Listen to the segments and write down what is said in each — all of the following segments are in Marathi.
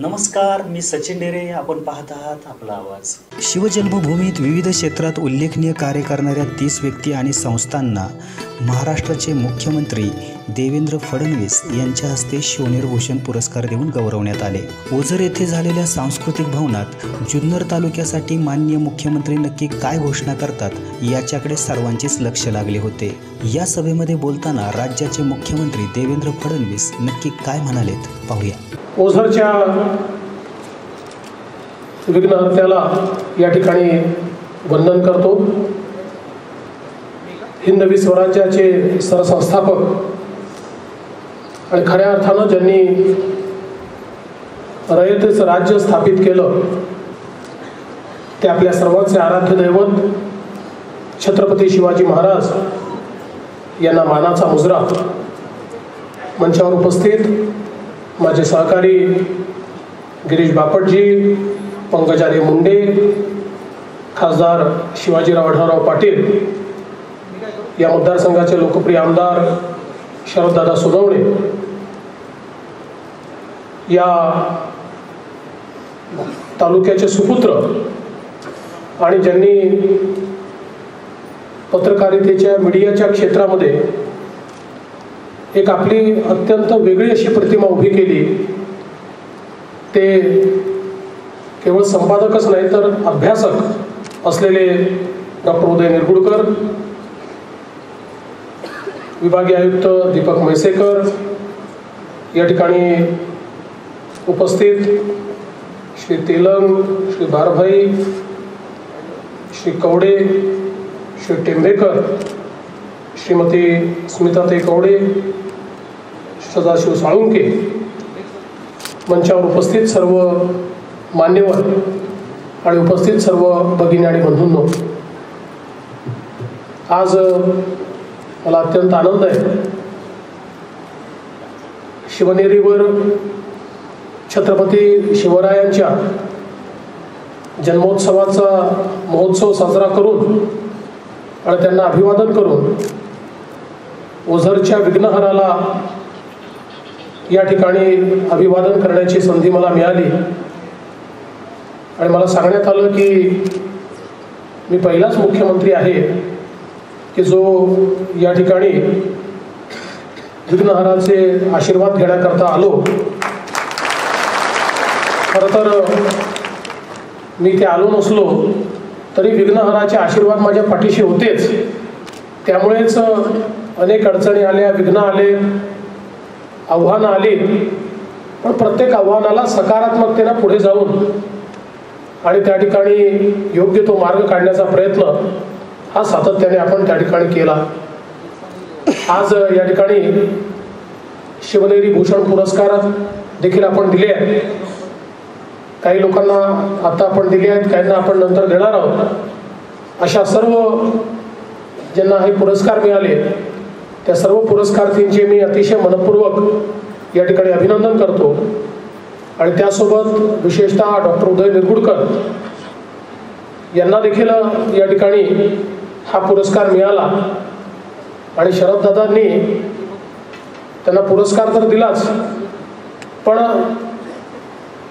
नमस्कार मी सचिन डेरे. आपण पाहत आहात आपला आवाज. शिवजन्मभूमीत विविध क्षेत्रात उल्लेखनीय कार्य करणाऱ्या तीस व्यक्ती आणि संस्थांना महाराष्ट्राचे मुख्यमंत्री देवेंद्र फडणवीस यांच्या हस्ते शिवनेरभूषण पुरस्कार देऊन गौरवण्यात आले. ओझर येथे झालेल्या सांस्कृतिक भवनात जुन्नर तालुक्यासाठी माननीय मुख्यमंत्री नक्की काय घोषणा करतात याच्याकडे सर्वांचेच लक्ष लागले होते. या सभेमध्ये बोलताना राज्याचे मुख्यमंत्री देवेंद्र फडणवीस नक्की काय म्हणालेत पाहूया. ओझरच्या विघ्नहत्याला या ठिकाणी वंदन करतो. हिंदवी स्वराज्याचे सरसंस्थापक. आणि खऱ्या अर्थानं ज्यांनी रयतेचं राज्य स्थापित केलं ते आपल्या सर्वांचे आराध्य दैवत छत्रपती शिवाजी महाराज यांना मानाचा मुजरा. मंचावर उपस्थित माझे सहकारी गिरीश बापटजी पंकजारे मुंडे खासदार शिवाजीराव आढळराव पाटील या मतदारसंघाचे लोकप्रिय आमदार शरददादा सोनवणे या तालुक्याचे सुपुत्र आणि ज्यांनी पत्रकारितेच्या मीडियाच्या क्षेत्रामध्ये एक आपली अत्यंत वेगळी अशी प्रतिमा उभी केली ते केवळ संपादकच नाही तर अभ्यासक असलेले डॉक्टर उदय निरगुडकर विभागीय आयुक्त दीपक म्हैसेकर या ठिकाणी उपस्थित श्री तेलंग श्री भारभाई श्री कवडे श्री टेंभेकर श्रीमती स्मिताताई कवडे सदाशिव साळुंके मंचावर उपस्थित सर्व मान्यवर आणि उपस्थित सर्व भगिनी आणि बंधूंनो आज मला अत्यंत आनंद आहे. शिवनेरीवर छत्रपती शिवरायांच्या जन्मोत्सवाचा महोत्सव साजरा करून आणि त्यांना अभिवादन करून ओझरच्या विघ्नहराला या ठिकाणी अभिवादन करण्याची संधी मला मिळाली. आणि मला सांगण्यात आलं की मी पहिलाच मुख्यमंत्री आहे. की जो या ठिकाणी विघ्नहराचे आशीर्वाद घेण्याकरता आलो. खरं तर मी ते आलो नसलो तरी विघ्नहराचे आशीर्वाद माझ्या पाठीशी होतेच. त्यामुळेच अनेक अडचणी आल्या विघ्न आले आव्हानं आली. पण प्रत्येक आव्हानाला सकारात्मकतेनं पुढे जाऊन आणि त्या ठिकाणी योग्य तो मार्ग काढण्याचा प्रयत्न हा सातत्याने आपण त्या ठिकाणी केला. आज या ठिकाणी शिवनेरी भूषण पुरस्कार देखील आपण दिले आहेत. काही लोकांना आता आपण दिले आहेत काहींना आपण नंतर देणार आहोत. अशा सर्व ज्यांना हे पुरस्कार मिळाले त्या सर्व पुरस्कार्थींचे मी अतिशय मनपूर्वक या ठिकाणी अभिनंदन करतो. आणि त्यासोबत विशेषतः डॉक्टर उदय निरगुडकर यांना देखील या ठिकाणी हा पुरस्कार मिळाला. आणि शरददादांनी त्यांना पुरस्कार तर दिलाच पण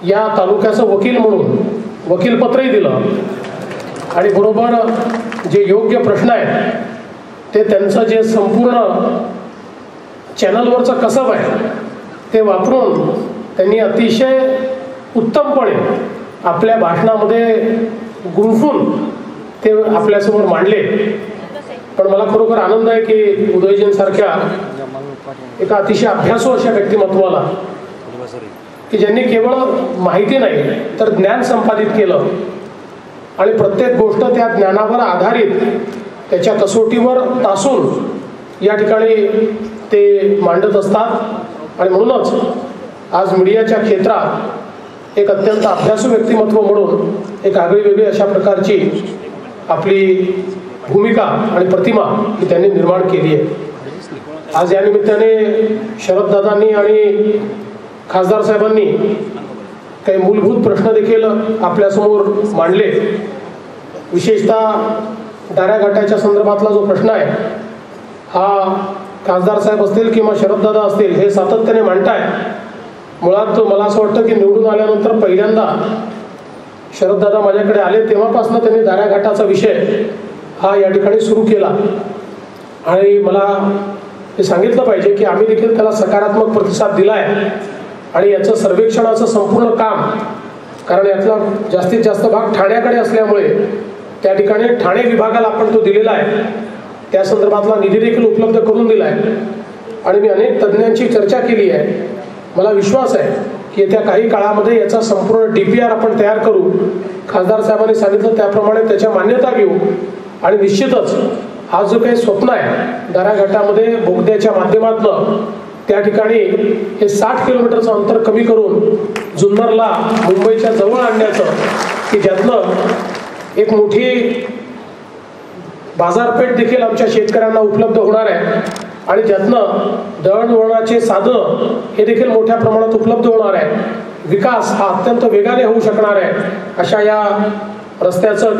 या तालुक्याचं वकील म्हणून वकीलपत्रही दिलं. आणि बरोबर जे योग्य प्रश्न आहेत ते त्यांचं जे संपूर्ण चॅनलवरचं कसब आहे ते वापरून त्यांनी अतिशय उत्तमपणे आपल्या भाषणामध्ये गुंफून ते आपल्यासमोर मांडले. पण मला खरोखर आनंद आहे की उदयजींसारख्या एका अतिशय अभ्यासू अशा व्यक्तिमत्वाला की ज्यांनी केवळ माहिती नाही तर ज्ञान संपादित केलं. आणि प्रत्येक गोष्ट त्या ज्ञानावर आधारित त्याच्या कसोटीवर तासून या ठिकाणी ते मांडत असतात. आणि म्हणूनच आज मीडियाच्या क्षेत्रात एक अत्यंत अभ्यासू व्यक्तिमत्व म्हणून एक आगळी वेगळी अशा प्रकारची आपली भूमिका आणि प्रतिमा ही त्यांनी निर्माण केली आहे. आज या निमित्ताने शरददादांनी आणि खासदार साहेबांनी काही मूलभूत प्रश्न देखील आपल्यासमोर मांडले. विशेषतः डार्याघाटाच्या संदर्भातला जो प्रश्न आहे हा खासदार साहेब असतील किंवा शरददादा असतील हे सातत्याने मांडताय मुळात मला असं वाटतं की निवडून आल्यानंतर पहिल्यांदा शरददादा माझ्याकडे आले तेव्हापासून त्यांनी दाराघाटाचा विषय हा या ठिकाणी सुरू केला. आणि मला हे सांगितलं पाहिजे की आम्ही देखील त्याला सकारात्मक प्रतिसाद दिला आहे आणि याचं सर्वेक्षणाचं संपूर्ण काम कारण यातला जास्तीत जास्त भाग ठाण्याकडे असल्यामुळे त्या ठिकाणी ठाणे विभागाला आपण तो दिलेला आहे. त्या संदर्भातला निधी देखील उपलब्ध करून दिला आहे आणि मी अनेक तज्ज्ञांची चर्चा केली आहे. मला विश्वास आहे येत्या काही काळामध्ये याचा संपूर्ण डी पी आर आपण तयार करू. खासदार साहेबांनी सांगितलं त्याप्रमाणे त्याच्या मान्यता घेऊ. आणि निश्चितच हा जो काही स्वप्न आहे दराघाटामध्ये बोगद्याच्या माध्यमातून त्या ठिकाणी हे साठ किलोमीटरचं अंतर कमी करून जुन्नरला मुंबईच्या जवळ आणण्याचं की ज्यातनं एक मोठी बाजारपेठ देखील आमच्या शेतकऱ्यांना उपलब्ध होणार आहे. आणि ज्यातनं दळणवळणाचे साधनं हे देखील मोठ्या प्रमाणात उपलब्ध होणार आहे विकास हा अत्यंत वेगाने होऊ शकणार आहे. अशा या रस्त्याचं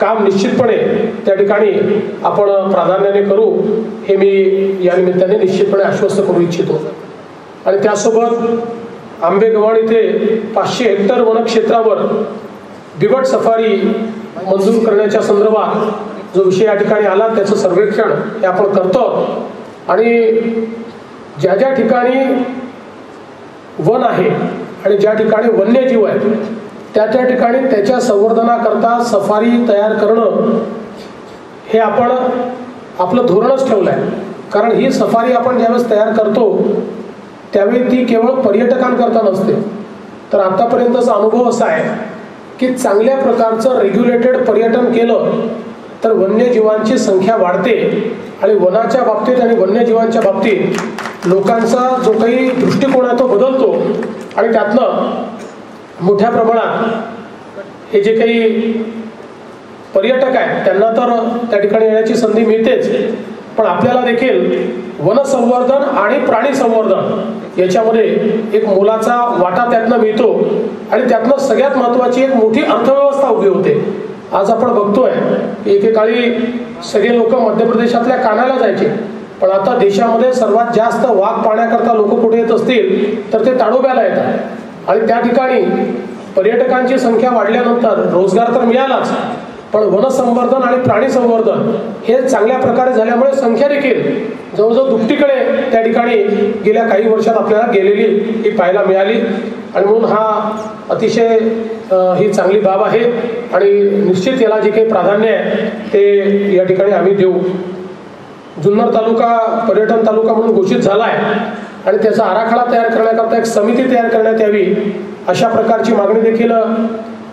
काम निश्चितपणे त्या ठिकाणी आपण प्राधान्याने करू हे मी या निमित्ताने निश्चितपणे आश्वस्त करू इच्छितो. आणि त्यासोबत आंबेगव्हाण इथे पाचशे हेक्टर वनक्षेत्रावर बिबट सफारी मंजूर करण्याच्या संदर्भात जो विषय या ठिकाणी आला त्याचं सर्वेक्षण हे आपण करतो. आणि ज्या ज्या ठिकाणी वन आहे आणि ज्या ठिकाणी वन्यजीव आहेत त्या त्या ठिकाणी त्याच्या संवर्धनाकरता सफारी तयार करणं हे आपण आपलं धोरणच ठेवलं आहे कारण ही सफारी आपण ज्यावेळेस तयार करतो त्यावेळी ती केवळ पर्यटकांकरता नसते. तर आत्तापर्यंतचा अनुभव असा आहे की चांगल्या प्रकारचं रेग्युलेटेड पर्यटन केलं तर वन्यजीवांची संख्या वाढते आणि वनाच्या बाबतीत आणि वन्यजीवांच्या बाबतीत लोकांचा जो काही दृष्टिकोन आहे तो बदलतो. आणि त्यातनं मोठ्या प्रमाणात हे जे काही पर्यटक आहेत त्यांना तर त्या ठिकाणी येण्याची संधी मिळतेच. पण आपल्याला देखील वनसंवर्धन आणि प्राणी संवर्धन याच्यामध्ये एक मोलाचा वाटा त्यातनं मिळतो. आणि त्यातनं सगळ्यात महत्वाची एक मोठी अर्थव्यवस्था उभी होते. आज आपण बघतोय एकेकाळी सगळे लोक मध्य प्रदेशातल्या कानाला जायचे. पण आता देशामध्ये सर्वात जास्त वाघ पाहण्याकरता लोक कुठे येत असतील तर ते ताडोब्याला येतात. आणि त्या ठिकाणी पर्यटकांची संख्या वाढल्यानंतर रोजगार तर मिळालाच. पण वनसंवर्धन आणि प्राणी संवर्धन हे चांगल्या प्रकारे झाल्यामुळे संख्या देखील जवळजवळ दुपटीकडे त्या ठिकाणी गेल्या काही वर्षात आपल्याला गेलेली ही पाहायला मिळाली. आणि म्हणून हा अतिशय ही चांगली बाब आहे. आणि निश्चित याला जे काही प्राधान्य आहे ते या ठिकाणी आम्ही देऊ. जुन्नर तालुका पर्यटन तालुका म्हणून घोषित झाला आहे आणि त्याचा आराखडा तयार करण्याकरता एक समिती तयार करण्यात यावी अशा प्रकारची मागणी देखील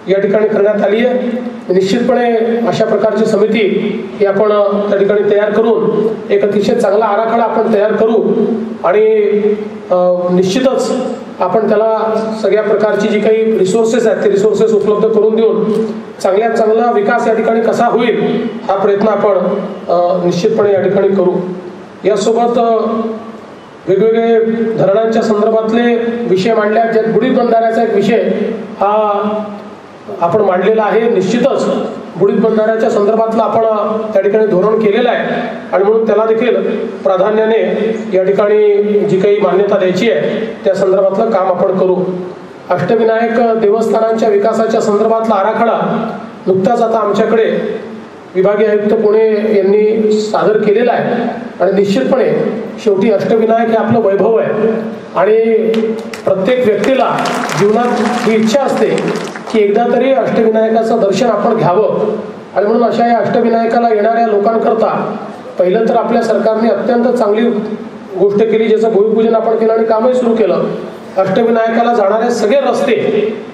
या ठिकाणी करण्यात आली आहे. निश्चितपणे अशा प्रकारची समिती ही आपण त्या ठिकाणी तयार करून एक अतिशय चांगला आराखडा आपण तयार करू आणि निश्चितच आपण त्याला सगळ्या प्रकारची जी काही रिसोर्सेस आहेत ते रिसोर्सेस उपलब्ध करून देऊन चांगल्यात चांगला विकास या ठिकाणी कसा होईल हा प्रयत्न आपण निश्चितपणे या ठिकाणी करू. यासोबत वेगवेगळे धरणांच्या संदर्भातले विषय मांडले आहेत. ज्यात बुडीत बंधाऱ्याचा एक विषय हा आपण मांडलेला आहे. निश्चितच बुडीत बंधाऱ्याच्या संदर्भातलं आपण त्या ठिकाणी धोरण केलेलं आहे. आणि म्हणून त्याला देखील प्राधान्याने या ठिकाणी जी काही मान्यता द्यायची आहे त्या संदर्भातलं काम आपण करू. अष्टविनायक देवस्थानांच्या विकासाच्या संदर्भातला आराखडा नुकताच आता आमच्याकडे विभागीय आयुक्त पुणे यांनी सादर केलेला आहे. आणि निश्चितपणे शेवटी अष्टविनायक हे आपलं वैभव आहे. आणि प्रत्येक व्यक्तीला जीवनात ही इच्छा असते की एकदा तरी अष्टविनायकाचं दर्शन आपण घ्यावं. आणि म्हणून अशा या अष्टविनायकाला येणाऱ्या लोकांकरता पहिलं तर आपल्या सरकारने अत्यंत चांगली गोष्ट केली ज्याचं भूमिपूजन आपण केलं आणि कामही सुरू केलं. अष्टविनायकाला जाणारे सगळे रस्ते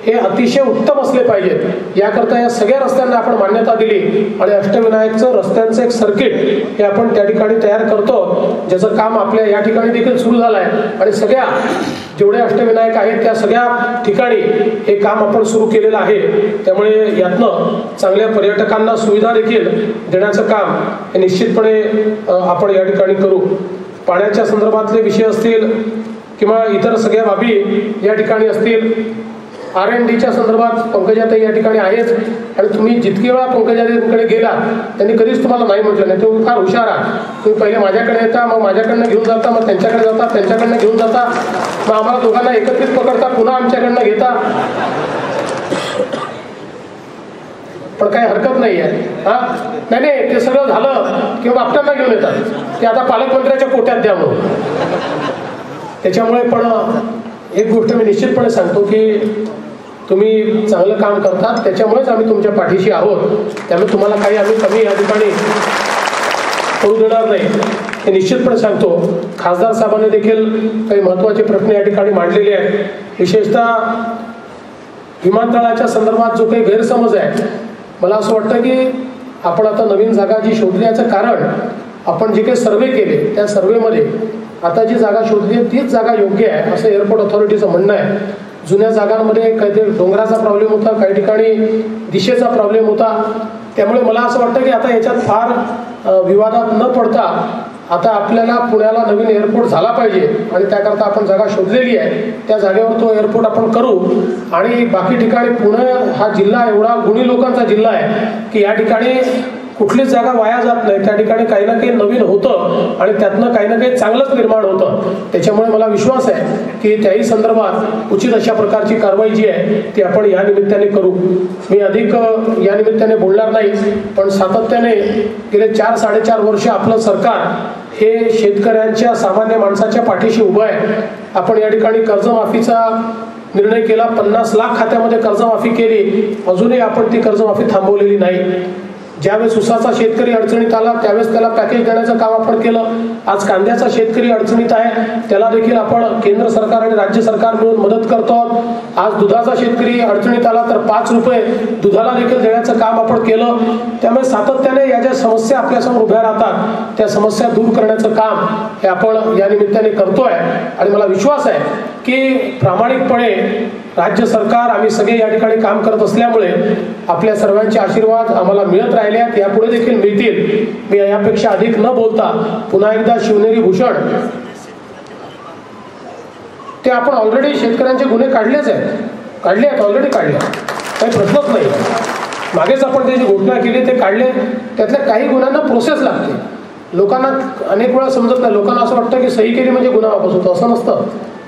हे अतिशय उत्तम असले पाहिजेत. याकरता या सगळ्या रस्त्यांना आपण मान्यता दिली आणि अष्टविनायकचं रस्त्यांचं एक सर्किट हे आपण त्या ठिकाणी तयार करतो ज्याचं काम आपल्या या ठिकाणी देखील सुरू झालं आहे आणि सगळ्या जेवढे अष्टविनायक आहेत त्या सगळ्या ठिकाणी हे काम आपण सुरू केलेलं आहे. त्यामुळे यातनं चांगल्या पर्यटकांना सुविधा देखील देण्याचं काम हे निश्चितपणे आपण या ठिकाणी करू. पाण्याच्या संदर्भातले विषय असतील किंवा इतर सगळ्या बाबी या ठिकाणी असतील आर एन डीच्या संदर्भात पंकजाताई या ठिकाणी आहेच. आणि तुम्ही जितके वेळा पंकजाताईंकडे गेला त्यांनी कधीच तुम्हाला नाही म्हटलं नाही. तुम्ही फार हुशार आहात तुम्ही पहिले माझ्याकडे येता मग माझ्याकडनं घेऊन जाता मग त्यांच्याकडे जाता त्यांच्याकडनं घेऊन जाता. मग आम्हाला दोघांना एकत्रित पकडता पुन्हा आमच्याकडनं घेता. पण काही हरकत नाही आहे. हा? नाही नाही ते सगळं झालं किंवा बापटांना घेऊन येतात. ते आता पालकमंत्र्याच्या पोट्यात द्या म्हणून. त्याच्यामुळे पण एक गोष्ट मी निश्चितपणे सांगतो की तुम्ही चांगलं काम करतात त्याच्यामुळेच आम्ही तुमच्या पाठीशी आहोत. त्यामुळे तुम्हाला काही आम्ही कमी या ठिकाणी करू देणार नाही. हे निश्चितपणे सांगतो. खासदार साहेबांनी देखील काही महत्त्वाचे प्रश्न या ठिकाणी मांडलेले आहेत. विशेषतः विमानतळाच्या संदर्भात जो काही गैरसमज आहे मला असं वाटतं की आपण आता नवीन जागा जी शोधण्याचं कारण आपण जे काही सर्वे केले त्या सर्वेमध्ये आता जी जागा शोधली आहे तीच जागा योग्य आहे असं एअरपोर्ट ऑथॉरिटीचं म्हणणं आहे. जुन्या जागांमध्ये काहीतरी डोंगराचा प्रॉब्लेम होता काही ठिकाणी दिशेचा प्रॉब्लेम होता. त्यामुळे मला असं वाटतं की आता याच्यात फार विवादात न पडता आता आपल्याला पुण्याला नवीन एअरपोर्ट झाला पाहिजे आणि त्याकरता आपण जागा शोधलेली आहे. त्या जागेवर तो एअरपोर्ट आपण करू. आणि बाकी ठिकाणी पुणे हा जिल्हा एवढा गुणी लोकांचा जिल्हा आहे की या ठिकाणी कुठलीच जागा वाया जात नाही. त्या ठिकाणी काही ना काही नवीन होतं आणि त्यातनं काही ना काही चांगलंच निर्माण होतं. त्याच्यामुळे मला विश्वास आहे की त्याही संदर्भात उचित अशा प्रकारची कारवाई जी आहे ती आपण या निमित्ताने करू. मी अधिक या निमित्ताने बोलणार नाही पण सातत्याने गेले चार साडेचार वर्ष आपलं सरकार हे शेतकऱ्यांच्या सामान्य माणसाच्या पाठीशी उभं आहे. आपण या ठिकाणी कर्जमाफीचा निर्णय केला पन्नास लाख खात्यामध्ये कर्जमाफी केली. अजूनही आपण ती कर्जमाफी थांबवलेली नाही. ज्यावेळेस उसाचा शेतकरी अडचणीत आला त्यावेळेस त्याला पॅकेज देण्याचं काम आपण केलं. आज कांद्याचा शेतकरी अडचणीत आहे त्याला देखील आपण केंद्र सरकार आणि राज्य सरकार मिळून मदत करतो आज दुधाचा शेतकरी अडचणीत आला तर पाच रुपये दुधाला देखील देण्याचं काम आपण केलं. त्यामुळे सातत्याने या ज्या समस्या आपल्यासमोर उभ्या राहतात त्या समस्या दूर करण्याचं काम हे आपण या निमित्ताने करतोय. आणि मला विश्वास आहे की प्रामाणिकपणे राज्य सरकार आम्ही सगळे या ठिकाणी काम करत असल्यामुळे आपल्या सर्वांचे आशीर्वाद आम्हाला मिळत राहिले आहेत यापुढे देखील मिळतील. मी यापेक्षा अधिक न बोलता पुन्हा एकदा शिवनेरी भूषण ते आपण ऑलरेडी शेतकऱ्यांचे गुन्हे काढलेच आहेत. काढले आहेत ऑलरेडी काढले. काही प्रश्नच नाही. मागेच आपण त्याची घोषणा केली ते काढले. त्यातल्या काही गुन्ह्यांना प्रोसेस लागते. लोकांना अनेक वेळा समजत नाही. लोकांना असं वाटतं की सही केली म्हणजे गुन्हा वापस होतो. असं नसतं.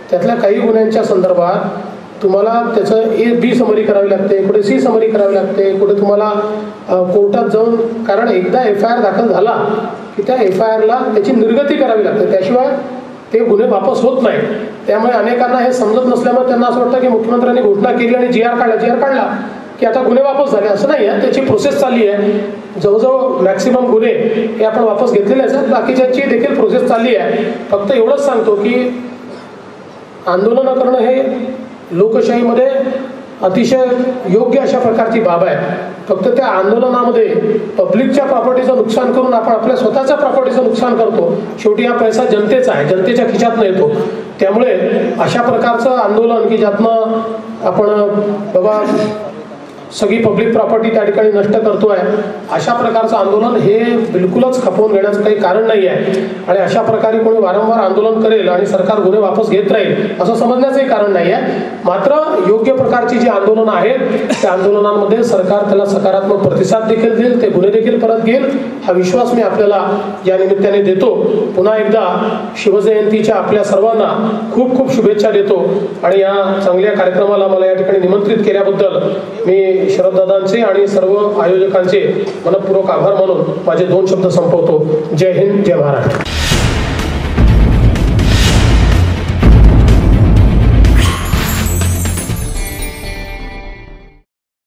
त्यातल्या काही गुन्ह्यांच्या संदर्भात तुम्हाला त्याचं ए बी समरी करावी लागते कुठे सी समरी करावी लागते कुठे तुम्हाला कोर्टात जाऊन कारण एकदा एफ आय आर दाखल झाला की त्या एफ आय आरला त्याची निर्गती करावी लागते. त्याशिवाय ते गुन्हे वापस होत नाही. त्यामुळे अनेकांना हे समजत नसल्यामुळे त्यांना असं वाटतं की मुख्यमंत्र्यांनी घोषणा केली आणि जी आर काढला. जी आर काढला की आता गुन्हे वापस झाले. असं नाही आहे. त्याची प्रोसेस चालली आहे. जवळजवळ मॅक्सिमम गुन्हे हे आपण वापस घेतलेले आहेत. बाकीच्याची देखील प्रोसेस चालली आहे. फक्त एवढंच सांगतो की आंदोलनं करणं हे लोकशाहीमध्ये अतिशय योग्य अशा प्रकारची बाब आहे. फक्त त्या आंदोलनामध्ये पब्लिकच्या प्रॉपर्टीचं नुकसान करून आपण आपल्या स्वतःच्या प्रॉपर्टीचं नुकसान करतो. शेवटी हा पैसा जनतेचा आहे. जनतेच्या खिशातनं येतो. त्यामुळे अशा प्रकारचं आंदोलन की ज्यातनं आपण बाबा सगळी पब्लिक प्रॉपर्टी त्या ठिकाणी नष्ट करतोय. अशा प्रकारचं आंदोलन हे बिलकुलच खपवून घेण्याचं काही कारण नाही आहे. आणि अशा प्रकारे कोणी वारंवार आंदोलन करेल आणि सरकार गुन्हे वापस घेत राहील असं समजण्याचंही कारण नाही आहे. मात्र योग्य प्रकारची जी आंदोलनं आहेत त्या आंदोलनांमध्ये सरकार त्याला सकारात्मक प्रतिसाद देखील देईल ते गुन्हे देखील परत घेईल. हा विश्वास मी आपल्याला या निमित्ताने देतो. पुन्हा एकदा शिवजयंतीच्या आपल्या सर्वांना खूप खूप शुभेच्छा देतो. आणि या चांगल्या कार्यक्रमाला मला या ठिकाणी निमंत्रित केल्याबद्दल मी शरददादांचे आणि सर्व आयोजकांचे मनपूर्वक आभार मानून माझे दोन शब्द संपवतो. जय हिंद जय महाराष्ट्र.